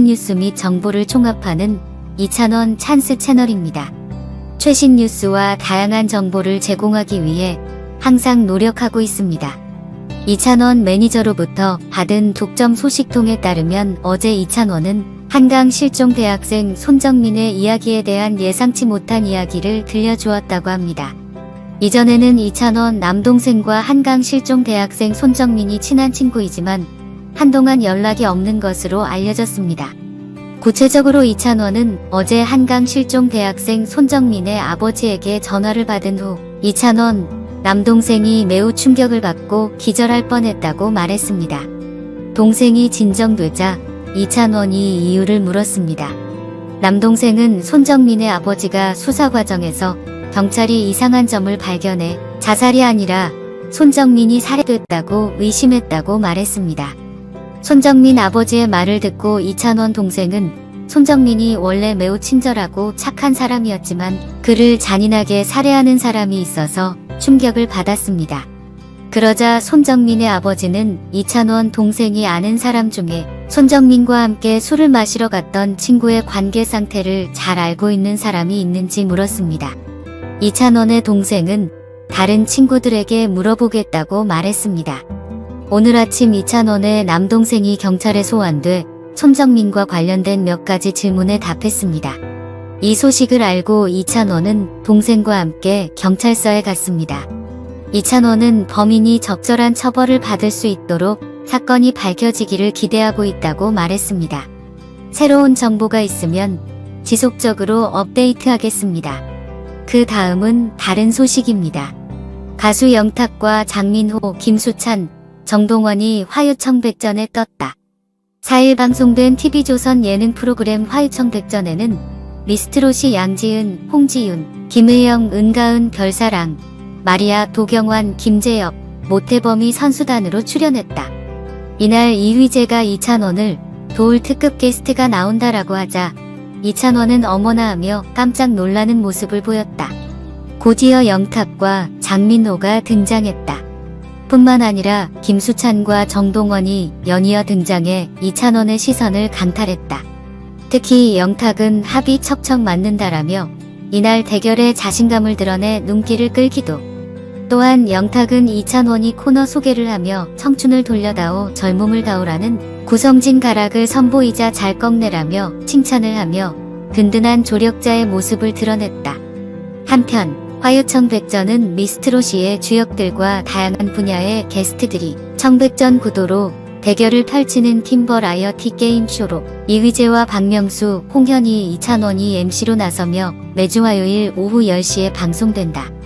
뉴스 및 정보를 총합하는 이찬원 찬스 채널입니다. 최신 뉴스와 다양한 정보를 제공하기 위해 항상 노력하고 있습니다. 이찬원 매니저로부터 받은 독점 소식통에 따르면 어제 이찬원은 한강 실종 대학생 손정민의 이야기에 대한 예상치 못한 이야기를 들려주었다고 합니다. 이전에는 이찬원 남동생과 한강 실종 대학생 손정민이 친한 친구이지만 한동안 연락이 없는 것으로 알려졌습니다. 구체적으로 이찬원은 어제 한강 실종 대학생 손정민의 아버지에게 전화를 받은 후 이찬원 남동생이 매우 충격을 받고 기절할 뻔했다고 말했습니다. 동생이 진정되자 이찬원이 이유를 물었습니다. 남동생은 손정민의 아버지가 수사 과정에서 경찰이 이상한 점을 발견해 자살이 아니라 손정민이 살해됐다고 의심했다고 말했습니다. 손정민 아버지의 말을 듣고 이찬원 동생은 손정민이 원래 매우 친절하고 착한 사람이었지만 그를 잔인하게 살해하는 사람이 있어서 충격을 받았습니다. 그러자 손정민의 아버지는 이찬원 동생이 아는 사람 중에 손정민과 함께 술을 마시러 갔던 친구의 관계 상태를 잘 알고 있는 사람이 있는지 물었습니다. 이찬원의 동생은 다른 친구들에게 물어보겠다고 말했습니다. 오늘 아침 이찬원의 남동생이 경찰에 소환돼 손정민과 관련된 몇 가지 질문에 답했습니다. 이 소식을 알고 이찬원은 동생과 함께 경찰서에 갔습니다. 이찬원은 범인이 적절한 처벌을 받을 수 있도록 사건이 밝혀지기를 기대하고 있다고 말했습니다. 새로운 정보가 있으면 지속적으로 업데이트하겠습니다. 그 다음은 다른 소식입니다. 가수 영탁과 장민호, 김수찬, 정동원이 화요청백전에 떴다. 4일 방송된 TV조선 예능 프로그램 화요청백전에는 미스트롯이 양지은, 홍지윤, 김의영, 은가은, 별사랑, 마리아, 도경환, 김재엽, 모태범이 선수단으로 출연했다. 이날 이휘재가 이찬원을 도울 특급 게스트가 나온다라고 하자 이찬원은 어머나 하며 깜짝 놀라는 모습을 보였다. 곧이어 영탁과 장민호가 등장했다. 뿐만 아니라 김수찬과 정동원이 연이어 등장해 이찬원의 시선을 강탈했다. 특히 영탁은 합이 척척 맞는다라며 이날 대결에 자신감을 드러내 눈길을 끌기도 또한 영탁은 이찬원이 코너 소개를 하며 청춘을 돌려다오 젊음을 다오라는 구성진 가락을 선보이자 잘 꺾내라며 칭찬을 하며 든든한 조력자의 모습을 드러냈다. 한편 화요청 백전은 미스트롯시의 주역들과 다양한 분야의 게스트들이 청백전 구도로 대결을 펼치는 팀버 라이어티 게임쇼로 이휘재와 박명수, 홍현희, 이찬원이 MC로 나서며 매주 화요일 오후 10시에 방송된다.